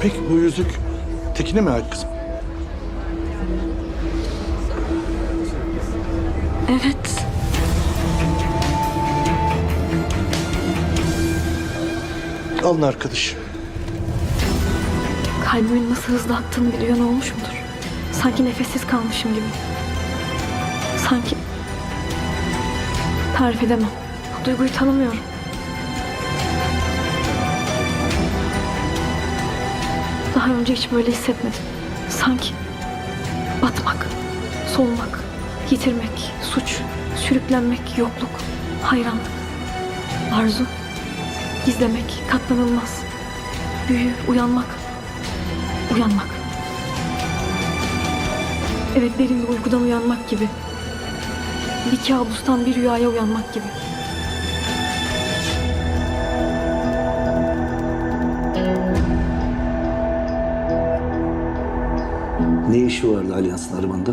İpek bu yüzük Tekin'e mi ait kızım? Evet. Alın arkadaş. Kalbimin nasıl hızlı attığını biliyor ne olmuş mudur? Sanki nefessiz kalmışım gibi. Sanki... Tarif edemem. Bu duyguyu tanımıyorum. Daha önce hiç böyle hissetmedim. Sanki batmak, solmak, yitirmek, suç, sürüklenmek, yokluk, hayranlık, arzu, gizlemek, katlanılmaz, büyü, uyanmak, uyanmak. Evet derin bir uykudan uyanmak gibi. Bir kabustan bir rüyaya uyanmak gibi. Ne işi vardı Alyans'ın arabanda?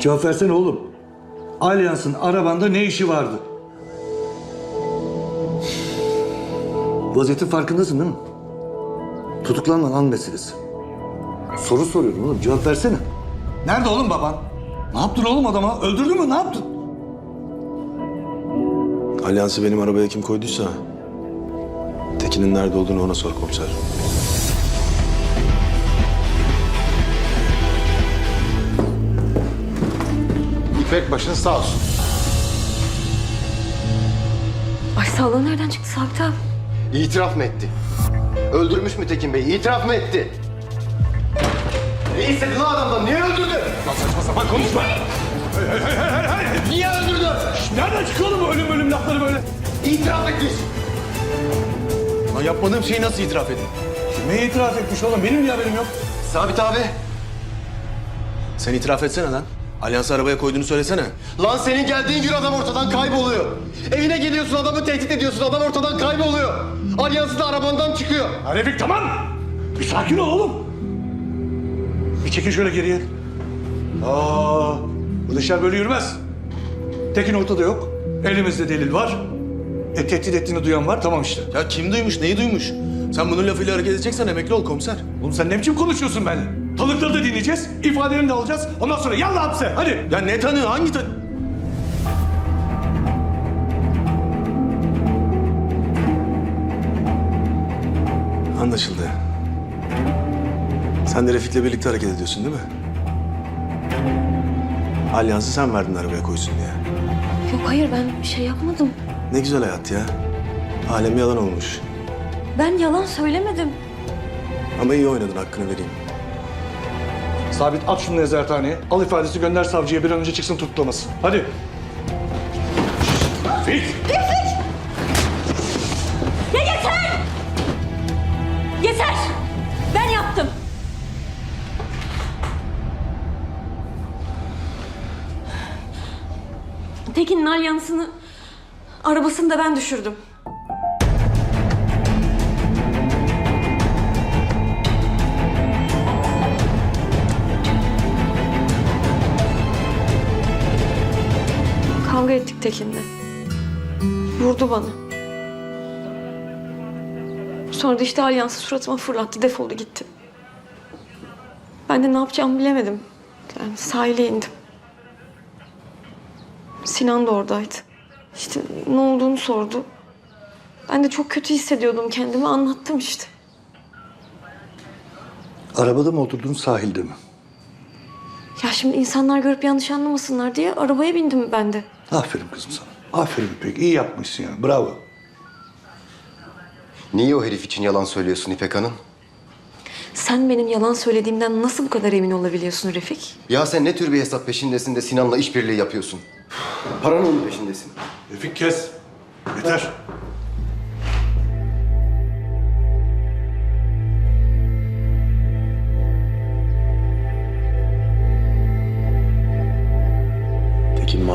Cevap versene oğlum. Alyans'ın arabanda ne işi vardı? Vaziyetin farkındasın değil mi? Tutuklanma an meselesi. Soru soruyorum oğlum cevap versene. Nerede oğlum baban? Ne yaptın oğlum adama? Öldürdün mü ne yaptın? Alyansı benim arabaya kim koyduysa... Tekin'in nerede olduğunu ona sor komiser. İpek başın sağ olsun. Başsağlığı nereden çıktı Sabit abi? İtiraf mı etti? Öldürmüş mü Tekin Bey? İtiraf mı etti? Ne istedin lan adamdan? Niye öldürdün? Lan saçma sapan konuşma. Niye öldürdün? Nereden çıkıyor oğlum ölüm ölüm lafları böyle? İtiraf etmiş. Lan yapmadığım şeyi nasıl itiraf edeyim? Kime itiraf etmiş oğlum? Benim niye haberim yok? Sabit abi. Sen itiraf etsene lan. Alyansı arabaya koyduğunu söylesene. Lan senin geldiğin gün adam ortadan kayboluyor. Evine geliyorsun adamı tehdit ediyorsun. Adam ortadan kayboluyor. Alyansı da arabandan çıkıyor. Ha Refik tamam. Bir sakin ol oğlum. Bir çekin şöyle geriye. Aa, bu işler böyle yürümez. Tekin ortada yok. Elimizde delil var. E tehdit ettiğini duyan var. Tamam işte. Ya kim duymuş, neyi duymuş? Sen bunun lafıyla hareket edeceksen emekli ol komiser. Oğlum sen ne biçim konuşuyorsun benimle? Tanıkları da dinleyeceğiz. ifadelerini de alacağız. Ondan sonra yallah hapse. Hadi. Ya ne tanığı, hangi tanı... Anlaşıldı. Sen de Refik'le birlikte hareket ediyorsun değil mi? Alyansı sen verdin arabaya koysun diye. Yok hayır ben bir şey yapmadım. Ne güzel hayat ya. Alem yalan olmuş. Ben yalan söylemedim. Ama iyi oynadın hakkını vereyim. Sabit at şunu nezarethaneye. Al ifadesi gönder savcıya bir an önce çıksın tutuklaması. Hadi. Fik. Ya yeter! Yeter! Ben yaptım. Tekin'in alyansını, arabasını da ben düşürdüm. Tekin'le. Vurdu bana. Sonra da işte alyansı suratıma fırlattı, defoldu gitti. Ben de ne yapacağımı bilemedim. Yani sahile indim. Sinan da oradaydı. İşte ne olduğunu sordu. Ben de çok kötü hissediyordum kendimi, anlattım işte. Arabada mı oturdun sahilde mi? Ya şimdi insanlar görüp yanlış anlamasınlar diye arabaya bindim ben de. Aferin kızım sana. Aferin İpek. iyi yapmışsın yani. Bravo. Niye o herif için yalan söylüyorsun İpek Hanım? Sen benim yalan söylediğimden nasıl bu kadar emin olabiliyorsun Refik? Ya sen ne tür bir hesap peşindesin de Sinan'la işbirliği yapıyorsun? Paranın mı peşindesin? Refik kes. Yeter.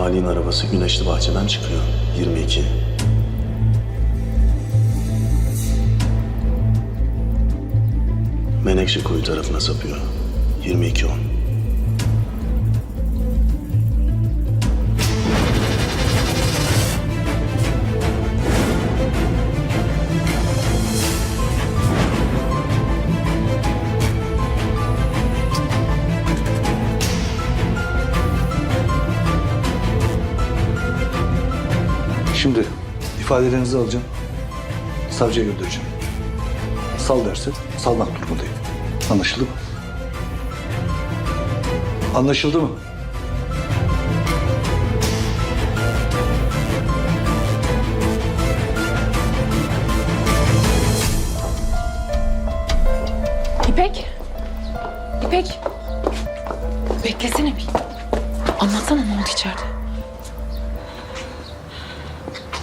Tekin Mali'nin arabası Güneşli Bahçe'den çıkıyor. 22. Menekşe Kuyu tarafına sapıyor. 22 Şimdi ifadelerinizi alacağım. Savcıya göndereceğim. Sal derse salmak durumundayım. Anlaşıldı mı? Anlaşıldı mı?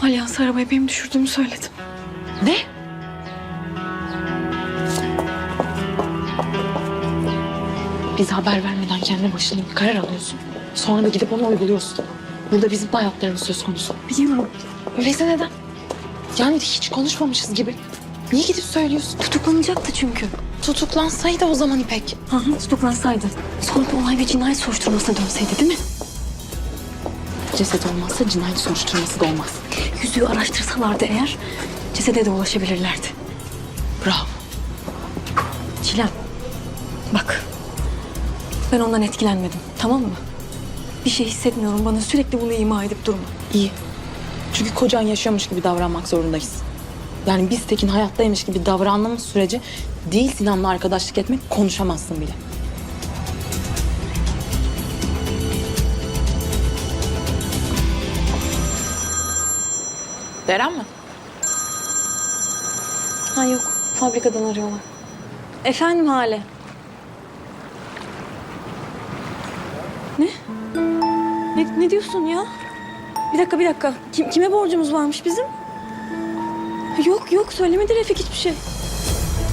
Alyans arabayı benim düşürdüğümü söyledim. Ne? Bize haber vermeden kendi başına bir karar alıyorsun. Sonra da gidip onu uyguluyorsun. Burada bizim de hayatlarımız söz konusu. Biliyorum. Öyleyse neden? Yani hiç konuşmamışız gibi. Niye gidip söylüyorsun? Tutuklanacaktı çünkü. Tutuklansaydı o zaman İpek. Hı hı tutuklansaydı. Sonra bu olay bir cinayet soruşturmasına dönseydi değil mi? Ceset olmazsa cinayet soruşturması da olmaz. Yüzüğü araştırsalardı eğer cesede de ulaşabilirlerdi. Bravo. Çilem. Bak. Ben ondan etkilenmedim. Tamam mı? Bir şey hissetmiyorum. Bana sürekli bunu ima edip durma. İyi. Çünkü kocan yaşıyormuş gibi davranmak zorundayız. Yani biz Tekin hayattaymış gibi davrandığımız sürece değil Sinan'la arkadaşlık etmek konuşamazsın bile. Deren mi? Ha yok. Fabrikadan arıyorlar. Efendim Hale. Ne? Ne, ne diyorsun ya? Bir dakika bir dakika. Kim, kime borcumuz varmış bizim? Yok yok söylemedi Refik hiçbir şey.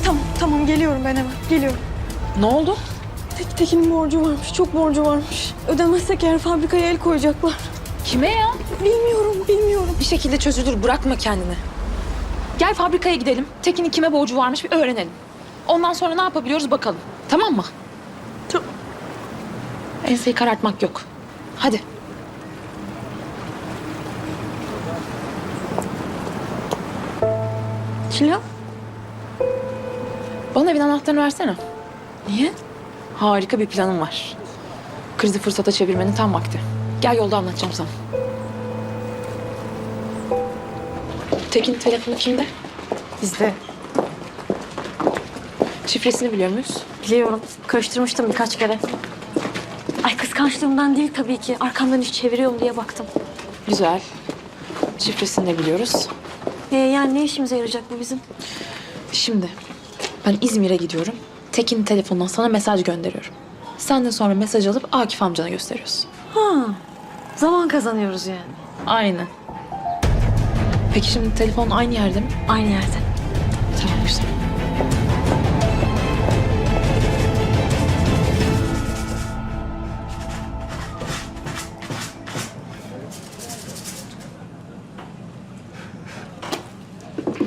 Tamam tamam geliyorum ben hemen geliyorum. Ne oldu? Tek, Tekin'in borcu varmış çok borcu varmış. Ödemezsek eğer fabrikaya el koyacaklar. Kime ya? Bilmiyorum bilmiyorum. Bir şekilde çözülür. Bırakma kendini. Gel fabrikaya gidelim. Tekin'in kime borcu varmış bir öğrenelim. Ondan sonra ne yapabiliyoruz bakalım. Tamam mı? Tamam. Enseyi karartmak yok. Hadi. Çilem. Bana evin anahtarını versene. Niye? Harika bir planım var. Krizi fırsata çevirmenin tam vakti. Gel yolda anlatacağım sana. Tekin telefonu kimde? Bizde. Şifresini biliyor muyuz? Biliyorum. Karıştırmıştım birkaç kere. Ay kıskançlığımdan değil tabii ki. Arkamdan iş çeviriyorum diye baktım. Güzel. Şifresini de biliyoruz. Ee, yani ne işimize yarayacak bu bizim? Şimdi ben İzmir'e gidiyorum. Tekin telefonundan sana mesaj gönderiyorum. Sen de sonra mesaj alıp Akif amcana gösteriyorsun. Ha. Zaman kazanıyoruz yani. Aynen. Peki şimdi telefon aynı yerde mi? Aynı yerde. Tamam güzel.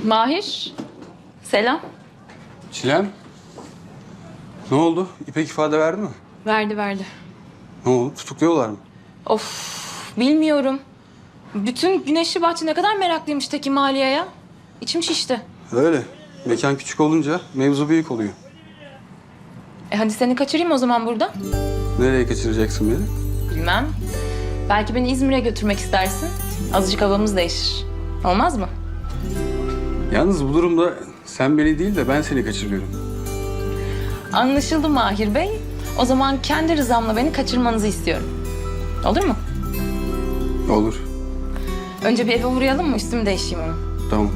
Mahir. Selam. Çilem. Ne oldu? İpek ifade verdi mi? Verdi verdi. Ne oldu? Tutukluyorlar mı? Of bilmiyorum. Bütün Güneşli Bahçe ne kadar meraklıymış Tekin Maliye'ye. İçim şişti. Öyle. Mekan küçük olunca mevzu büyük oluyor. E hadi seni kaçırayım o zaman burada. Nereye kaçıracaksın beni? Bilmem. Belki beni İzmir'e götürmek istersin. Azıcık havamız değişir. Olmaz mı? Yalnız bu durumda sen beni değil de ben seni kaçırıyorum. Anlaşıldı Mahir Bey. O zaman kendi rızamla beni kaçırmanızı istiyorum. Olur mu? Olur. Önce bir eve uğrayalım mı? Üstümü değişeyim ama. Tamam.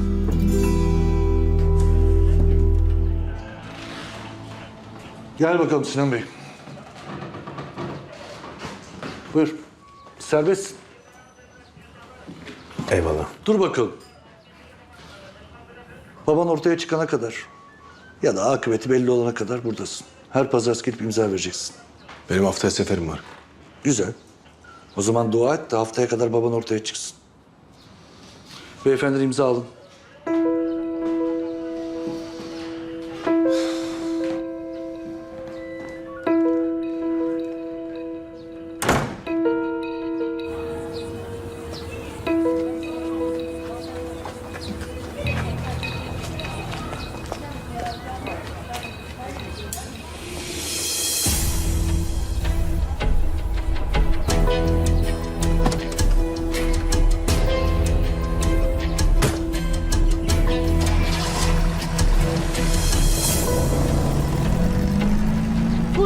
Gel bakalım Sinan Bey. Buyur. Serbest. Eyvallah. Dur bakalım. Baban ortaya çıkana kadar ya da akıbeti belli olana kadar buradasın. Her pazartesi gelip imza vereceksin. Benim haftaya seferim var. Güzel. O zaman dua et de haftaya kadar baban ortaya çıksın. Beyefendi imza alın.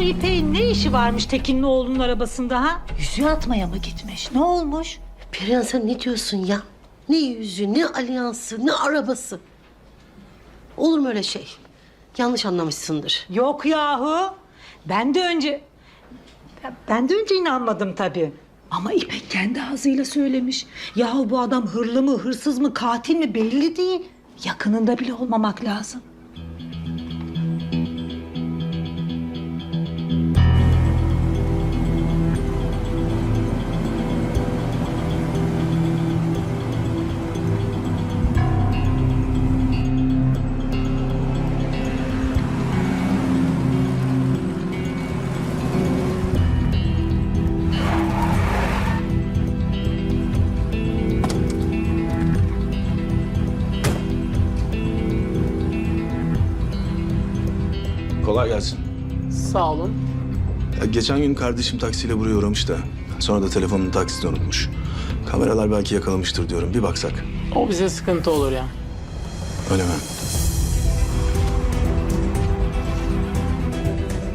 İpek'in ne işi varmış Tekin'in oğlunun arabasında ha? Yüzüğü atmaya mı gitmiş? Ne olmuş? Perihan sen ne diyorsun ya? Ne yüzü, ne alyansı, ne arabası. Olur mu öyle şey? Yanlış anlamışsındır. Yok yahu. Ben de önce... Ben de önce inanmadım tabii. Ama İpek kendi ağzıyla söylemiş. Yahu bu adam hırlı mı, hırsız mı, katil mi belli değil. Yakınında bile olmamak lazım. Sağ olun. Ya geçen gün kardeşim taksiyle buraya uğramış da sonra da telefonunu takside unutmuş. Kameralar belki yakalamıştır diyorum. Bir baksak. O bize sıkıntı olur ya. Öyle mi?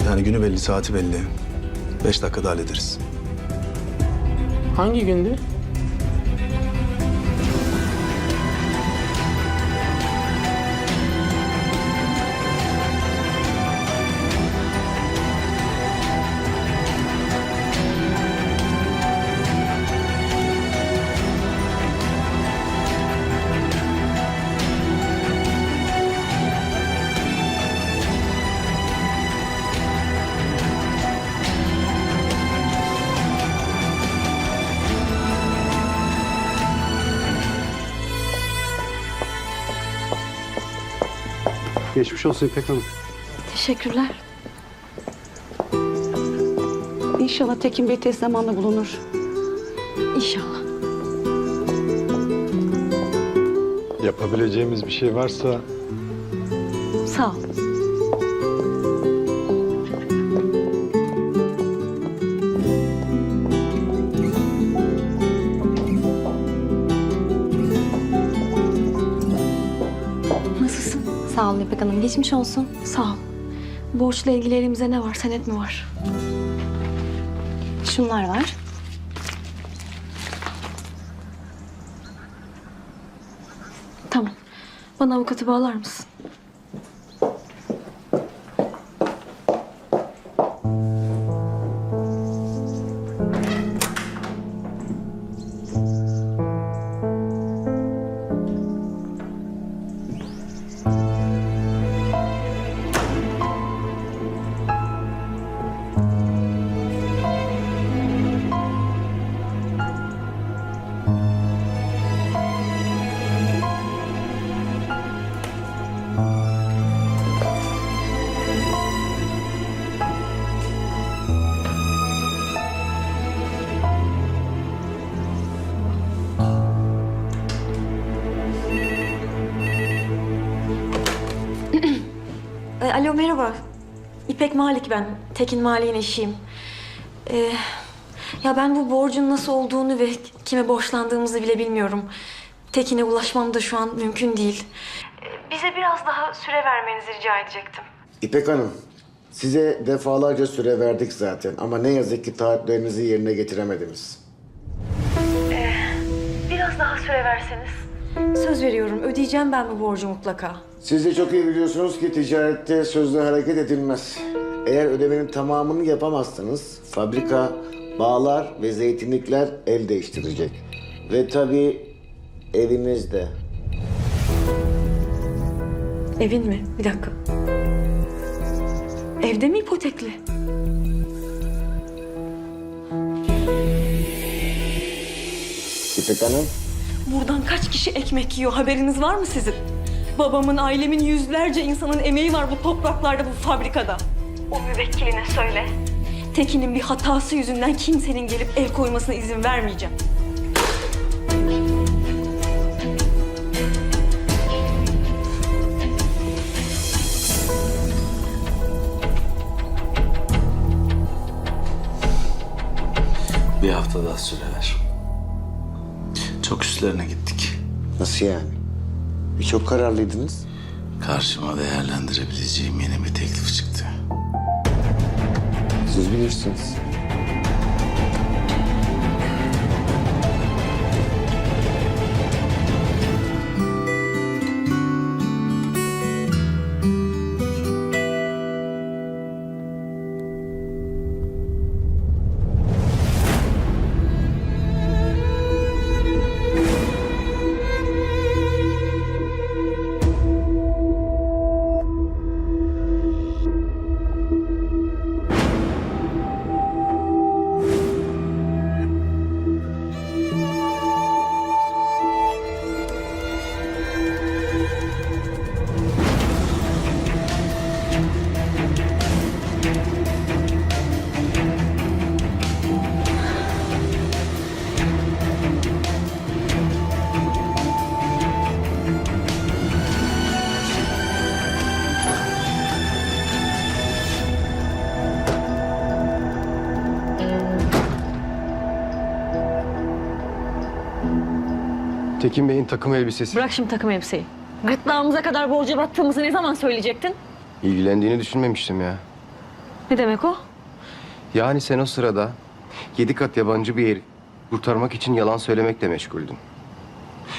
Yani günü belli, saati belli. Beş dakikada hallederiz. Hangi gündü? Geçmiş olsun İpek Hanım. Teşekkürler. İnşallah Tekin Bey tez zamanda bulunur. İnşallah. Yapabileceğimiz bir şey varsa Sağ ol. İpek Hanım. Geçmiş olsun. Sağ ol. Borçla ilgili elimizde ne var? Senet mi var? Şunlar var. Tamam. Bana avukatı bağlar mısın? Alo merhaba. İpek Malik ben. Tekin Malik'in eşiyim. E, ya ben bu borcun nasıl olduğunu ve kime borçlandığımızı bile bilmiyorum. Tekin'e ulaşmam da şu an mümkün değil. E, bize biraz daha süre vermenizi rica edecektim. İpek Hanım, size defalarca süre verdik zaten ama ne yazık ki taahhütlerinizi yerine getiremediniz. Biraz daha süre verseniz. Söz veriyorum ödeyeceğim ben bu borcu mutlaka. Siz de çok iyi biliyorsunuz ki ticarette sözle hareket edilmez. Eğer ödemenin tamamını yapamazsanız fabrika, bağlar ve zeytinlikler el değiştirecek. Ve tabii eviniz de. Evin mi? Bir dakika. Evde mi ipotekli? İpek Hanım, Buradan kaç kişi ekmek yiyor haberiniz var mı sizin? Babamın, ailemin yüzlerce insanın emeği var bu topraklarda, bu fabrikada. O müvekkiline söyle. Tekin'in bir hatası yüzünden kimsenin gelip el koymasına izin vermeyeceğim. Bir hafta daha süre ver. Çok üstlerine gittik. nasıl yani? Çok kararlıydınız. Karşıma değerlendirebileceğim yeni bir teklif çıktı. Siz bilirsiniz. Tekin Bey'in takım elbisesi. Bırak şimdi takım elbiseyi. Gırtlağımıza kadar borca battığımızı ne zaman söyleyecektin? İlgilendiğini düşünmemiştim ya. Ne demek o? Yani sen o sırada yedi kat yabancı bir herif kurtarmak için yalan söylemekle meşguldün.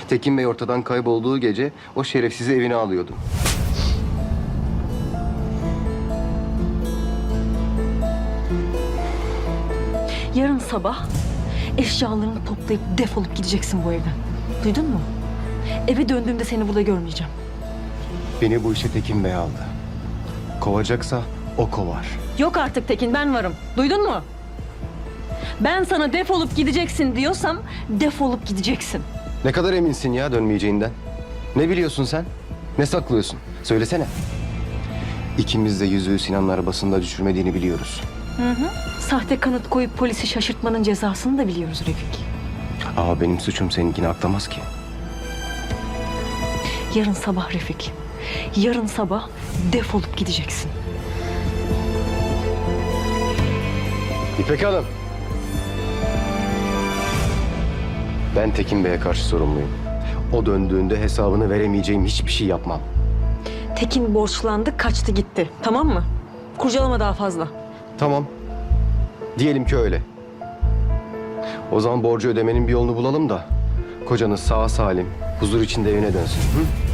Tekin Bey ortadan kaybolduğu gece o şerefsizi evine alıyordu. Yarın sabah eşyalarını toplayıp defolup gideceksin bu evden. Duydun mu? Eve döndüğümde seni burada görmeyeceğim. Beni bu işe Tekin Bey aldı. Kovacaksa o kovar. Yok artık Tekin ben varım. Duydun mu? Ben sana defolup gideceksin diyorsam defolup gideceksin. Ne kadar eminsin ya dönmeyeceğinden? Ne biliyorsun sen? Ne saklıyorsun? Söylesene. İkimiz de yüzüğü Sinan'ın arabasında düşürmediğini biliyoruz. Sahte kanıt koyup polisi şaşırtmanın cezasını da biliyoruz Refik. Aa benim suçum seninkini aklamaz ki. Yarın sabah Refik. Yarın sabah defolup gideceksin. İpek Hanım. Ben Tekin Bey'e karşı sorumluyum. O döndüğünde hesabını veremeyeceğim hiçbir şey yapmam. Tekin borçlandı, kaçtı gitti. Tamam mı? Kurcalama daha fazla. Tamam. Diyelim ki öyle. O zaman borcu ödemenin bir yolunu bulalım da kocanız sağ salim, huzur içinde evine dönsün. Hı?